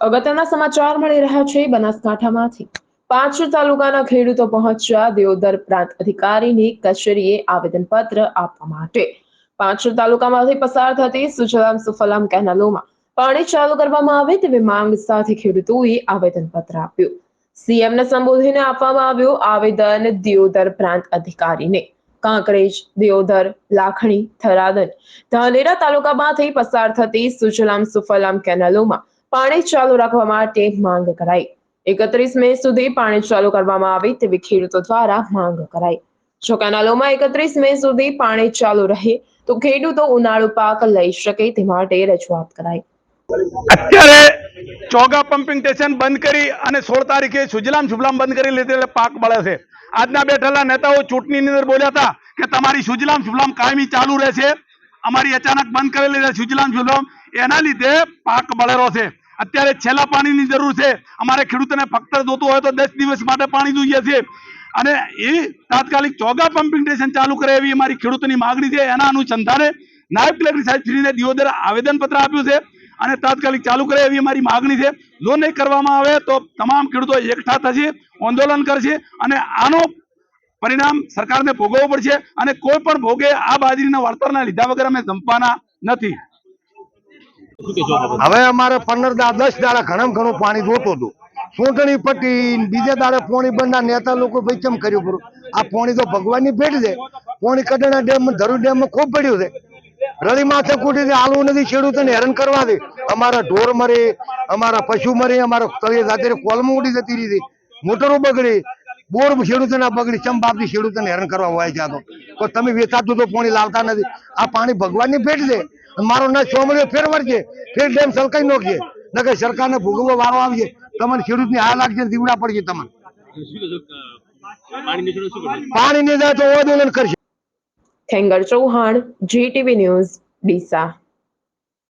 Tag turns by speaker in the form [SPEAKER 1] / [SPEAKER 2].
[SPEAKER 1] અગત્યના સમાચાર મળી રહ્યા છે બનાસકાંઠામાંથી. પાંચ તાલુકાના ખેડૂતો પહોંચ્યા. દેવદર પ્રાંત અધિકારીની કચેરીએ આવેદનપત્ર આપવા માટે. પાંચ તાલુકામાંથી પસાર થતી સુજલામ સુફલામ કેનાલોમાં પાણી ચાલુ કરવામાં આવે તેવી માંગ સાથે ખેડૂતોએ આવેદનપત્ર આપ્યું. સીએમને સંબોધીને આપવામાં આવ્યું, આવેદન દિયોદર પ્રાંત અધિકારીને. કાંકરેજ દિયોદર લાખણી, થરાદન, ધાનેરા તાલુકામાંથી પસાર થતી સુજલામ સુફલામ કેનાલોમાં પાણી ચાલુ રાખવા માટે માંગ કરાઈ. એકત્રીસ મે સુધી પાણી ચાલુ કરવામાં આવે તેવી ખેડૂતો દ્વારા માંગ કરાઈ. જો કેનાલોમાં એકત્રીસ મે સુધી પાણી ચાલુ રહે, તો ખેડૂતો ઉનાળુ પાક લઈ શકે તે માટે રજૂઆત કરાઈ.
[SPEAKER 2] અત્યારે ચોગા પમ્પિંગ સ્ટેશન બંધ કરી અને સોળ તારીખે સુજલામ સુજલામ બંધ કરી લીધે પાક બળે છે. આજના બેઠેલા નેતાઓ ચૂંટણીની અંદર બોલ્યા હતા કે તમારી સુજલામ સુજલામ કાયમી ચાલુ રહેશે. અમારી અચાનક બંધ કરેલી સુજલામ સુફલામ એના લીધે પાક બળેરો છે. અત્યારે છેલ્લા પાણીની જરૂર છે. અમારે ખેડૂતોને ફક્ત જોતું હોય તો દસ દિવસ માટે પાણી જોઈએ છે. અને એ તાત્કાલિક ચોગા પમ્પિંગ સ્ટેશન ચાલુ કરે એવી અમારી ખેડૂતોની માગણી છે. એના અનુસંધાને નાયબ કલેક્ટર સાહેબ શ્રીને દિયોદર આવેદનપત્ર આપ્યું છે અને તાત્કાલિક ચાલુ કરે એવી અમારી માગણી છે. જો નહીં કરવામાં આવે તો તમામ ખેડૂતો એકઠા થશે, આંદોલન કરશે અને આનો પરિણામ સરકારને ભોગવવું પડશે અને કોઈ પણ ભોગે આ બાજરીના વળતરના લીધા વગર અમે જંપવાના નથી.
[SPEAKER 3] હવે અમારે પંદર દા દસ દાડા ઘણા ઘણું પાણી જોતું હતું. ચૂંટણી પટી બીજા દાડે પોણી બંધના નેતા લોકો ભાઈ કેમ કર્યું પૂરું આ પોણી તો ભગવાનની ભેટ છે. પોણી કડાણા ડેમ, ધરુ ડેમ ખૂબ પડ્યું છે. રળી માથે કૂટી આલવું નથી ખેડૂતોને હેરાન કરવા દે. અમારા ઢોર મરે, અમારા પશુ મરે, અમારા તળિયે સાથે કોલમ ઉડી જતી રહી મોટરો બગડી. બોર ખેડૂતોના બગડી ચમ બાપથી ખેડૂતોને હેરાન કરવા હોય છે આ તો. તો તમે વેચાતું તો પાણી લાવતા નથી. આ પાણી ભગવાનની ભેટ છે. મારો ના ચોમડીઓ ફેર છે. ફેર ડેમ સલકાઈ નોખીએ નકર સરકારને ભોગવવા વારો આવીએ તમને ખેડૂતની આ લાગશે દીવડા પડશે તમને. પાણી નહીં જાય તો આંદોલન કરશે.
[SPEAKER 1] Khengar Chauhan GTV news, Deesa.